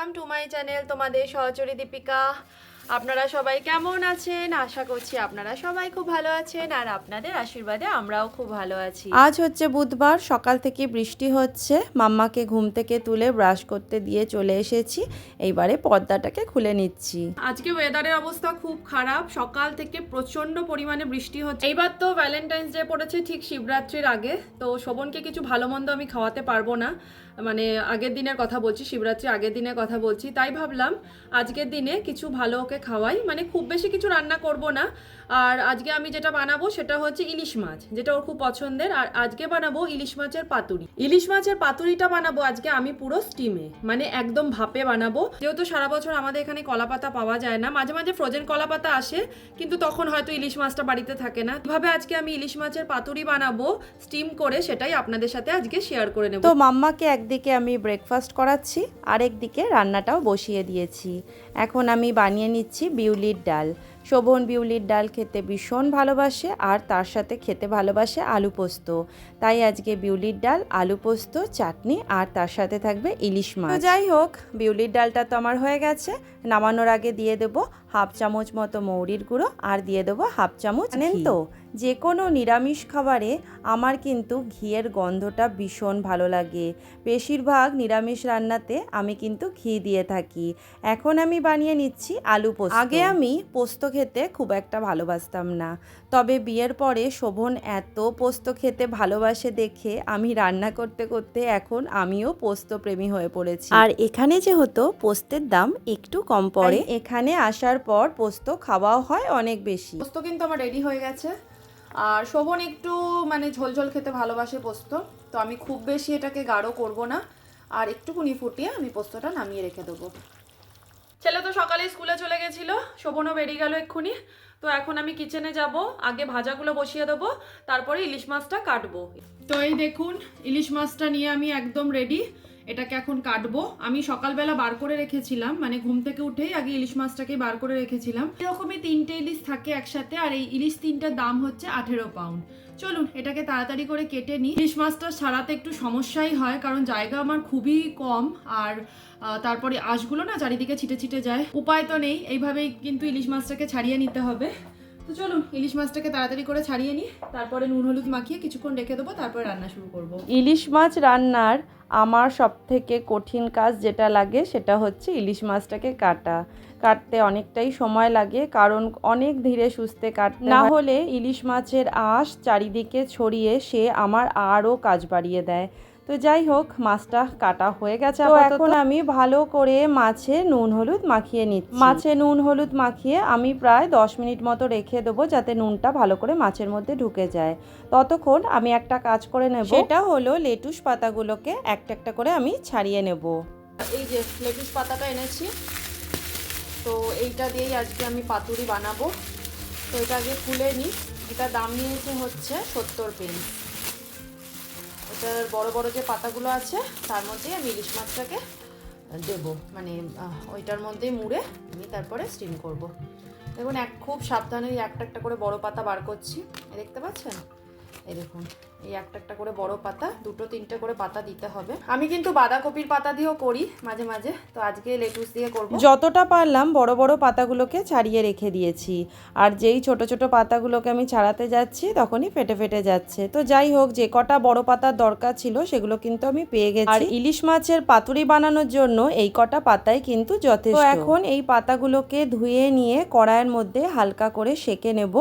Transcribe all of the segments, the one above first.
Welcome to my channel তোমাদের সহচরী দীপিকা। আপনারা সবাই কেমন আছেন? আশা করছি আপনারা সবাই খুব ভালো আছেন আর আপনাদের আশীর্বাদে আমরাও খুব ভালো আছি। আজ হচ্ছে বুধবার সকাল থেকে বৃষ্টি হচ্ছে। মাম্মাকে ঘুম থেকে তুলে ব্রাশ করতে দিয়ে চলে এসেছি। এইবারে পর্দাটাকে খুলে নিচ্ছি। আজকে ওয়েদারের অবস্থা খুব খারাপ। সকাল থেকে প্রচণ্ড পরিমাণে বৃষ্টি হচ্ছে। এইবার তো ভ্যালেন্টাইন্স ডে পড়েছে ঠিক শিবরাত্রির আগে। তো শোভনকে কিছু ভালো মন্দ আমি খাওয়াতে পারব না। মানে আগের দিনের কথা বলছি, শিবরাত্রি আগের দিনের কথা বলছি, তাই ভাবলাম আজকের দিনে কিছু ভালো ওকে খাওয়াই। মানে খুব বেশি কিছু রান্না করব না। আর আজকে আমি যেটা বানাবো সেটা হচ্ছে ইলিশ মাছ, যেটা ওর খুব পছন্দের। আর আজকে বানাবো ইলিশ মাছের পাতুরি। ইলিশ মাছের পাতুরিটা বানাবো আজকে আমি পুরো স্টিমে মানে একদম ভাপে বানাবো। যেহেতু সারা বছর আমাদের এখানে কলাপাতা পাওয়া যায় না, মাঝে মাঝে ফ্রোজেন কলাপাতা আসে, কিন্তু তখন হয়তো ইলিশ মাছটা বাড়িতে থাকে না। কীভাবে আজকে আমি ইলিশ মাছের পাতুরি বানাবো, স্টিম করে সেটাই আপনাদের সাথে আজকে শেয়ার করে নেব। তো মাম্মাকে একদিকে আমি ব্রেকফাস্ট করাচ্ছি আরেকদিকে রান্নাটাও বসিয়ে দিয়েছি। এখন আমি বানিয়ে নিচ্ছি বিউলির ডাল। শোভন বিউলির ডাল খেতে ভীষণ ভালোবাসে আর তার সাথে খেতে ভালোবাসে আলু পোস্ত। তাই আজকে বিউলির ডাল আলু পোস্ত চাটনি আর তার সাথে থাকবে ইলিশ মাছ। যাই হোক বিউলির ডালটা তো আমার হয়ে গেছে। নামানোর আগে দিয়ে দেবো হাফ চামচ মতো মৌরির গুঁড়ো আর দিয়ে দেবো হাফ চামচ জানেন তো। যে কোনো নিরামিষ খাবারে আমার কিন্তু ঘিয়ের গন্ধটা ভীষণ ভালো লাগে। বেশিরভাগ নিরামিষ রান্নাতে আমি কিন্তু ঘি দিয়ে থাকি। এখন আমি বানিয়ে নিচ্ছি আলু পোস্ত। আগে আমি পোস্ত খেতে খুব একটা ভালোবাসতাম না। তবে বিয়ের পরে শোভন এত পোস্ত খেতে ভালোবাসে দেখে আমি রান্না করতে করতে এখন আমিও পোস্ত প্রেমী হয়ে পড়েছি। আর এখানে যেহেতু পোস্তের দাম একটু কম পড়ে এখানে আসার পর পোস্ত খাওয়াও হয় অনেক বেশি। পোস্ত কিন্তু আমার রেডি হয়ে গেছে। আর শোভন একটু মানে ঝোলঝোল খেতে ভালোবাসে পোস্ত, তো আমি খুব বেশি এটাকে গাঢ় করব না। আর একটুকুনি ফুটিয়ে আমি পোস্তটা নামিয়ে রেখে দেবো। ছেলে তো সকালে স্কুলে চলে গেছিল, শোভনও বেরিয়ে গেল এক্ষুনি। তো এখন আমি কিচেনে যাব, আগে ভাজাগুলো বসিয়ে দেবো, তারপরে ইলিশ মাছটা কাটবো। তো এই দেখুন, ইলিশ মাছটা নিয়ে আমি একদম রেডি এটাকে এখন কাটবো। আমি সকালবেলা বার করে রেখেছিলাম মানে ঘুম থেকে উঠেই আগে ইলিশ মাছটাকে বার করে রেখেছিলাম। এরকমই তিনটে ইলিশ থাকে একসাথে, আর এই ইলিশ তিনটার দাম হচ্ছে আঠেরো পাউন্ড চলুন, এটাকে তাড়াতাড়ি করে কেটে নিই। ইলিশ মাছটা সারাতে একটু সমস্যাই হয়, কারণ জায়গা আমার খুবই কম, আর তারপরে আঁশগুলো না চারিদিকে ছিটে ছিটে যায়। উপায় তো নেই, এইভাবেই কিন্তু ইলিশ মাছটাকে ছাড়িয়ে নিতে হবে। তো চলুন ইলিশ মাছটাকে তাড়াতাড়ি করে ছাড়িয়ে নিই। তারপরে নুন হলুদ মাখিয়ে কিছুক্ষণ রেখে দেবো তারপরে রান্না শুরু করব। ইলিশ মাছ রান্নার আমার সব থেকে কঠিন কাজ যেটা লাগে সেটা হচ্ছে ইলিশ মাছটাকে কাটা। কাটতে অনেকটাই সময় লাগে কারণ অনেক ধীরে সুস্থে কাটতে না হলে ইলিশ মাছের আঁশ চারিদিকে ছড়িয়ে সে আমার আরও কাজ বাড়িয়ে দেয়। তো যাই হোক মাছটা কাটা হয়ে গেছে তো এখন আমি ভালো করে মাছে নুন হলুদ মাখিয়ে নিচ্ছি। মাছে নুন হলুদ মাখিয়ে আমি প্রায় দশ মিনিট মতো রেখে দেবো যাতে নুনটা ভালো করে মাছের মধ্যে ঢুকে যায়। ততক্ষণ আমি একটা কাজ করে নেব। সেটা হলো লেটুস পাতাগুলোকে একটা একটা করে আমি ছাড়িয়ে নেব। এই যে লেটুস পাতাটা এনেছি তো এইটা দিয়েই আজকে আমি পাতুরি বানাবো। তো এটা আগে খুলে নিই। এটা দাম নিয়েছে হচ্ছে সত্তর পেন এটার বড় বড় যে পাতাগুলো আছে, তার মধ্যেই আমি ইলিশ মাছটাকে দেব। মানে ওইটার মধ্যে মুড়ে আমি তারপরে স্টিম করব। দেখুন, এক খুব সাবধানে একটা একটা করে বড় পাতা বার করছি। দেখতে পাচ্ছেন? এই দেখুন। এই একটা একটা করে বড় পাতা দুটো তিনটে করে পাতা দিতে হবে। আমি কিন্তু বাঁধাকপির পাতা দিয়েও করি মাঝে মাঝে তো আজকে লেটুস দিয়ে করব। যতটা পারলাম বড় বড় পাতাগুলোকে ছাড়িয়ে রেখে দিয়েছি। আর যেই ছোট ছোট পাতাগুলোকে আমি ছাড়াতে যাচ্ছি তখনই ফেটে ফেটে যাচ্ছে। তো যাই হোক যে কটা বড় পাতার দরকার ছিল সেগুলো কিন্তু আমি পেয়ে গেছি। আর ইলিশ মাছের পাতুরি বানানোর জন্য এই কটা পাতায় কিন্তু যথেষ্ট। তো এখন এই পাতাগুলোকে ধুয়ে নিয়ে কড়াইয়ের মধ্যে হালকা করে সেকে নেব।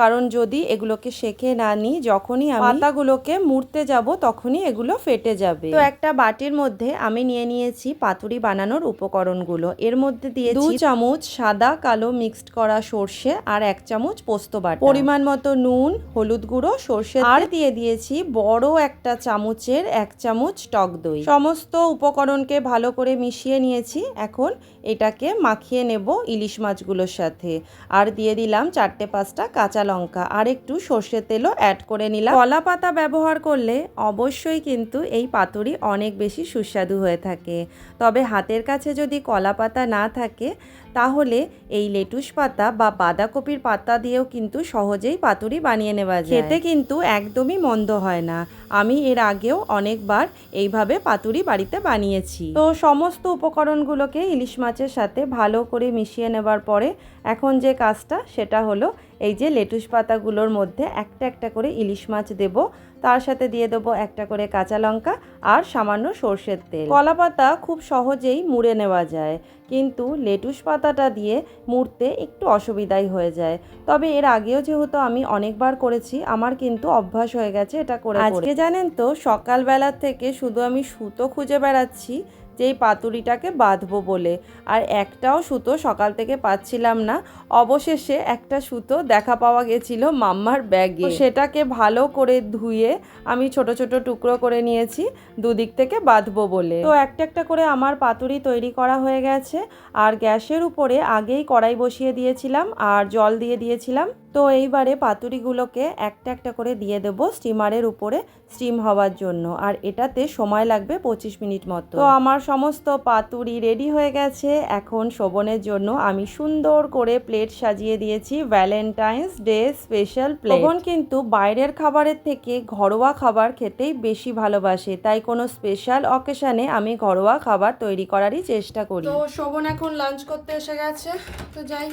কারণ যদি এগুলোকে সেকে না নিই যখনই আমি পাতাগুলোকে মুড়তে যাব তখনই এগুলো ফেটে যাবে। তো একটা বাটির মধ্যে আমি নিয়ে নিয়েছি পাতুরি বানানোর উপকরণগুলো। এর মধ্যে দিয়ে দু চামচ সাদা কালো মিক্সড করা সর্ষে আর এক চামচ পোস্ত বাটা। পরিমাণ মতো নুন হলুদ গুঁড়ো সর্ষে আর দিয়ে দিয়েছি বড় একটা চামচের এক চামচ টক দই। সমস্ত উপকরণকে ভালো করে মিশিয়ে নিয়েছি। এখন এটাকে মাখিয়ে নেব ইলিশ মাছগুলোর সাথে। আর দিয়ে দিলাম চারটে পাঁচটা কাঁচা লঙ্কা। আর একটু সর্ষের তেলও অ্যাড করে নিলাম। কলা পাতা ব্যবহার করলে অবশ্যই কিন্তু এই পাতুরি অনেক বেশি সুস্বাদু হয়ে থাকে। তবে হাতের কাছে যদি কলা পাতা না থাকে, তাহলে এই লেটুস পাতা বা বাঁধাকপির পাতা দিয়েও কিন্তু সহজেই পাতুরি বানিয়ে নেওয়া যায়। খেতে কিন্তু একদমই মন্দ হয় না। আমি এর আগেও অনেকবার এইভাবে পাতুরি বাড়িতে বানিয়েছি। তো সমস্ত উপকরণগুলোকে ইলিশ মাছের সাথে ভালো করে মিশিয়ে নেবার পরে এখন যে কাজটা, সেটা হলো এই যে লেটুস পাতাগুলোর মধ্যে একটা একটা করে ইলিশ মাছ দেব তার সাথে দিয়ে দেবো একটা করে কাঁচা লঙ্কা আর সামান্য সর্ষের তেল। কলা পাতা খুব সহজেই মুড়ে নেওয়া যায় কিন্তু লেটুস পাতাটা দিয়ে মুড়তে একটু অসুবিধাই হয়ে যায়। তবে এর আগেও যেহেতু আমি অনেকবার করেছি আমার কিন্তু অভ্যাস হয়ে গেছে এটা করে আজকে জানেন তো সকালবেলা থেকে শুধু আমি সুতো খুঁজে বেড়াচ্ছি যে এই পাতুরিটাকে বাঁধবো বলে। আর একটাও সুতো সকাল থেকে পাচ্ছিলাম না। অবশেষে একটা সুতো দেখা পাওয়া গেছিল মাম্মার ব্যাগে। সেটাকে ভালো করে ধুয়ে আমি ছোট ছোট টুকরো করে নিয়েছি, দুদিক থেকে বাঁধবো বলে। তো একটা একটা করে আমার পাতুরি তৈরি করা হয়ে গেছে। আর গ্যাসের উপরে আগেই কড়াই বসিয়ে দিয়েছিলাম আর জল দিয়ে দিয়েছিলাম। তো এইবারে পাতুরিগুলোকে একটা একটা করে দিয়ে দেব স্টিমারের উপরে স্টিম হওয়ার জন্য। আর এটাতে সময় লাগবে পঁচিশ মিনিট মতো। তো আমার সমস্ত পাতুরি রেডি হয়ে গেছে। এখন শোভনের জন্য আমি সুন্দর করে প্লেট সাজিয়ে দিয়েছি Valentine's day special plate. Shovan কিন্তু বাইরের খাবারের থেকে ঘরোয়া খাবার খেতেই বেশি ভালোবাসে। তাই কোনো স্পেশাল অকেশনে আমি ঘরোয়া খাবার তৈরি করারই চেষ্টা করি। তো শোভন এখন লাঞ্চ করতে এসে গেছে। তো যাই,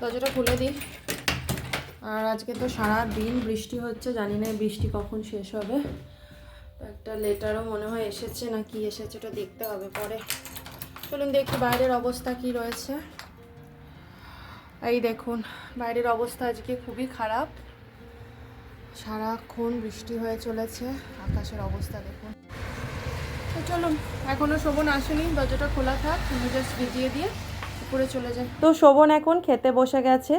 দরজাটা খুলে দিই। আর আজকে তো সারা দিন বৃষ্টি হচ্ছে, জানি না বৃষ্টি কখন শেষ হবে। একটা লেটারও মনে হয় এসেছে, না কি এসেছে ওটা দেখতে হবে পরে। চলুন দেখি বাইরের অবস্থা কি রয়েছে। এই দেখুন, বাইরের অবস্থা আজকে খুবই খারাপ। সারাক্ষণ বৃষ্টি হয়ে চলেছে, আকাশের অবস্থা দেখুন। তো চলুন, এখনও শোভন আসেনি, দরজাটা খোলা থাক জাস্ট ভিজিয়ে দিয়ে উপরে চলে যাই তো শোভন এখন খেতে বসে গেছে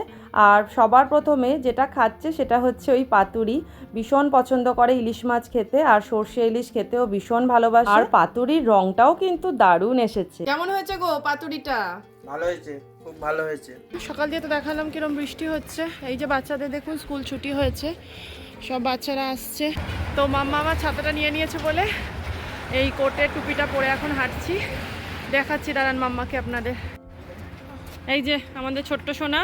আর সবার প্রথমে যেটা খাচ্ছে সেটা হচ্ছে ওই পাতুরি। ভীষণ পছন্দ করে ইলিশ মাছ খেতে আর সর্ষে ইলিশ খেতেও ভীষণ ভালোবাসে। আর পাতুরির রংটাও কিন্তু দারুণ এসেছে। কেমন হয়েছে গো পাতুরিটা? ভালো হয়েছে খুব ভালো হয়েছে। সকাল দিয়ে তো দেখালাম কিরম বৃষ্টি হচ্ছে। এই যে বাচ্চাদের দেখুন স্কুল ছুটি হয়েছে। সব বাচ্চারা আসছে। তো মাম্মা আমার ছাতাটা নিয়ে নিয়েছে বলে এই কোটের টুপিটা পরে এখন হাঁটছি। দেখাচ্ছি দাঁড়ান মাম্মাকে আপনাদের। এই যে আমাদের ছোট্ট সোনা,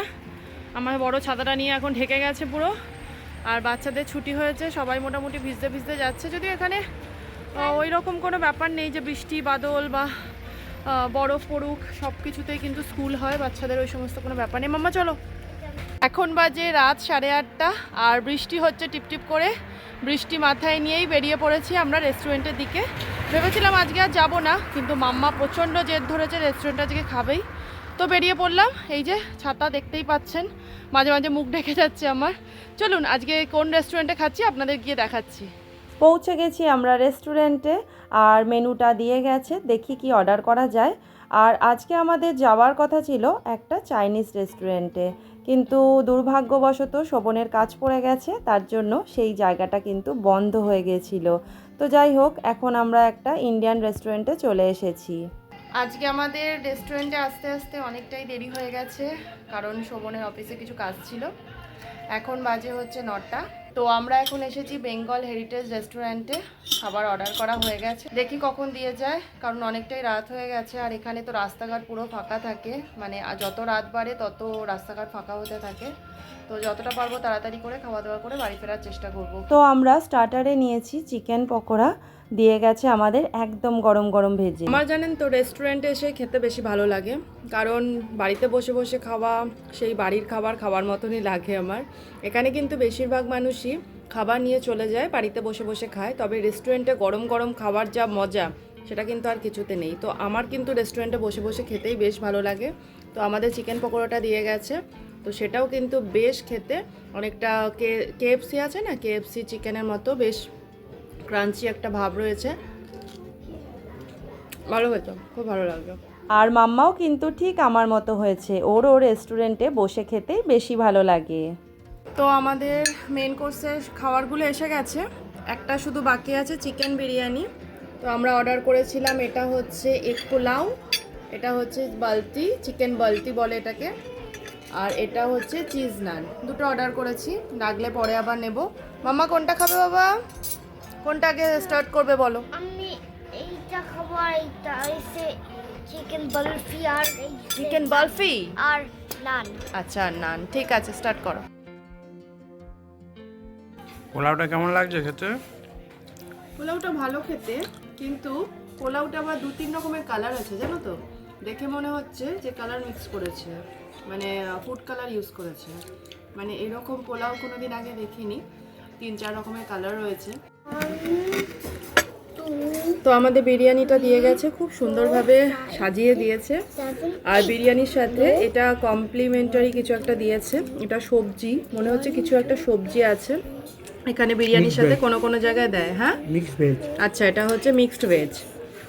আমার বড় ছাতাটা নিয়ে এখন ঢেকে গেছে পুরো। আর বাচ্চাদের ছুটি হয়েছে, সবাই মোটামুটি ভিজতে ভিজতে যাচ্ছে। যদি এখানে ওই রকম কোনো ব্যাপার নেই যে বৃষ্টি, বাদল বা বরফ পড়ুক সব কিছুতেই কিন্তু স্কুল হয়, বাচ্চাদের ওই সমস্ত কোনো ব্যাপার নেই। মাম্মা, চলো। এখন বাজে রাত সাড়ে আটটা, আর বৃষ্টি হচ্ছে টিপটিপ করে। বৃষ্টি মাথায় নিয়েই বেরিয়ে পড়েছি আমরা রেস্টুরেন্টের দিকে। ভেবেছিলাম আজকে আর যাব না, কিন্তু মাম্মা প্রচণ্ড জেদ ধরেছে রেস্টুরেন্ট আজকে খাবেই। তো বেরিয়ে পড়লাম। এই যে ছাতা দেখতেই পাচ্ছেন। মাঝে মাঝে মুখ ঢেকে যাচ্ছে আমার। চলুন, আজকে কোন রেস্টুরেন্টে খাচ্ছি আপনাদের গিয়ে দেখাচ্ছি। পৌঁছে গেছি আমরা রেস্টুরেন্টে আর মেনুটা দিয়ে গেছে, দেখি কি অর্ডার করা যায়। আর আজকে আমাদের যাওয়ার কথা ছিল একটা চাইনিজ রেস্টুরেন্টে কিন্তু দুর্ভাগ্যবশত শোভনের কাজ পড়ে গেছে, তার জন্য সেই জায়গাটা কিন্তু বন্ধ হয়ে গেছিল। তো যাই হোক, এখন আমরা একটা ইন্ডিয়ান রেস্টুরেন্টে চলে এসেছি। আজকে আমাদের রেস্টুরেন্টে আসতে আসতে অনেকটাই দেরি হয়ে গেছে, কারণ শোভনের অফিসে কিছু কাজ ছিল। এখন বাজে হচ্ছে নটা। তো আমরা এখন এসেছি বেঙ্গল হেরিটেজ রেস্টুরেন্টে খাবার অর্ডার করা হয়ে গেছে। দেখি কখন দিয়ে যায়, কারণ অনেকটাই রাত হয়ে গেছে, আর এখানে তো রাস্তাঘাট পুরো ফাঁকা থাকে। মানে যত রাত বাড়ে, তত রাস্তাঘাট ফাঁকা হতে থাকে। তো যতটা পারব তাড়াতাড়ি করে খাওয়া দাওয়া করে বাড়ি ফেরার চেষ্টা করব। তো আমরা স্টার্টারে নিয়েছি চিকেন পকোড়া। দিয়ে গেছে আমাদের একদম গরম গরম ভেজে। আমার জানেন তো রেস্টুরেন্টে এসে খেতে বেশি ভালো লাগে। কারণ বাড়িতে বসে বসে খাওয়া, সেই বাড়ির খাবার খাওয়ার মতনই লাগে আমার। এখানে কিন্তু বেশিরভাগ মানুষই খাবার নিয়ে চলে যায়, বাড়িতে বসে বসে খায়। তবে রেস্টুরেন্টে গরম গরম খাবার যা মজা, সেটা কিন্তু আর কিছুতে নেই। তো আমার কিন্তু রেস্টুরেন্টে বসে বসে খেতেই বেশ ভালো লাগে। তো আমাদের চিকেন পকোড়াটা দিয়ে গেছে। তো সেটাও কিন্তু বেশ খেতে অনেকটা কে কেএফসি আছে না? কেএফসি চিকেনের মতো বেশ ক্রাঞ্চি একটা ভাব রয়েছে। ভালো হয়েছে খুব ভালো লাগল। আর মাম্মাও কিন্তু ঠিক আমার মতো হয়েছে। ওরও রেস্টুরেন্টে বসে খেতেই বেশি ভালো লাগে। তো আমাদের মেন কোর্সের খাবারগুলো এসে গেছে। একটা শুধু বাকি আছে চিকেন বিরিয়ানি। তো আমরা অর্ডার করেছিলাম এটা হচ্ছে এক পোলাও এটা হচ্ছে বালতি চিকেন বালতি বলে এটাকে আর এটা হচ্ছে চিজ নান দুটো অর্ডার করেছি লাগলে পরে আবার নেব। মাম্মা কোনটা খাবে বাবা? কোনটা আগে স্টার্ট করবে বলো? আমি এইটা খাব আর এইটা এসে চিকেন বরফি আর এই চিকেন বার্ফি আর নান। আচ্ছা নান। ঠিক আছে স্টার্ট করো। পোলাওটা কেমন লাগছে খেতে? পোলাওটা ভালো খেতে কিন্তু পোলাওটা আবার দু তিন রকমের কালার আছে জানো তো? দেখে মনে হচ্ছে যে কালার মিক্স করেছে মানে ফুড কালার ইউজ করেছে। মানে এরকম পোলাও কোনোদিন আগে দেখিনি তিন চার রকমের কালার রয়েছে। তো আমাদের বিরিয়ানিটা দিয়ে গেছে খুব সুন্দরভাবে সাজিয়ে দিয়েছে। আর বিরিয়ানির সাথে এটা কমপ্লিমেন্টারি কিছু একটা দিয়েছে। এটা সবজি মনে হচ্ছে কিছু একটা সবজি আছে। এখানে বিরিয়ানির সাথে কোনো কোনো জায়গায় দেয় হ্যাঁ? ভেজ আচ্ছা এটা হচ্ছে মিক্সড ভেজ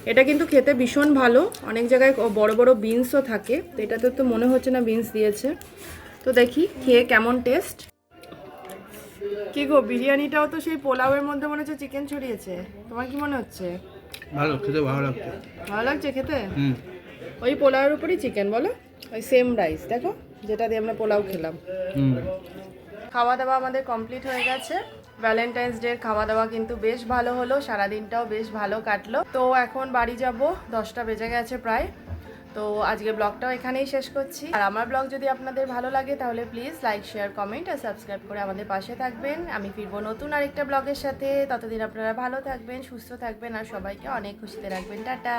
এটা কিন্তু খেতে ভীষণ ভালো। অনেক জায়গায় বড় বড় বিনসও থাকে। তো এটাতে তো মনে হচ্ছে না বিনস দিয়েছে। তো দেখি খেয়ে কেমন টেস্ট কি গো বিরিয়ানিটাও তো সেই পোলাওয়ের মধ্যে মনে হচ্ছে চিকেন ছড়িয়েছে। তোমার কি মনে হচ্ছে? ভালো খেতে ভালো লাগছে। ভালো লাগছে খেতে? হুম। ওই পোলাওয়ের উপরই চিকেন বলো? ওই সেম রাইস দেখো যেটা দিয়ে আমরা পোলাও খেলাম। খাওয়া দাওয়া আমাদের কমপ্লিট হয়ে গেছে। ভ্যালেন্টাইন্স ডে খাওয়া দাওয়া কিন্তু বেশ ভালো হলো সারাদিনটাও বেশ ভালো কাটলো। তো এখন বাড়ি যাব দশটা বেজে গেছে প্রায়। তো আজকে ব্লগটাও এখানেই শেষ করছি। আর আমার ব্লগ যদি আপনাদের ভালো লাগে, তাহলে প্লিজ লাইক শেয়ার কমেন্ট আর সাবস্ক্রাইব করে আমাদের পাশে থাকবেন। আমি ফিরবো নতুন আরেকটা ব্লগের সাথে। ততদিন আপনারা ভালো থাকবেন, সুস্থ থাকবেন আর সবাইকে অনেক খুশিতে রাখবেন। টাটা!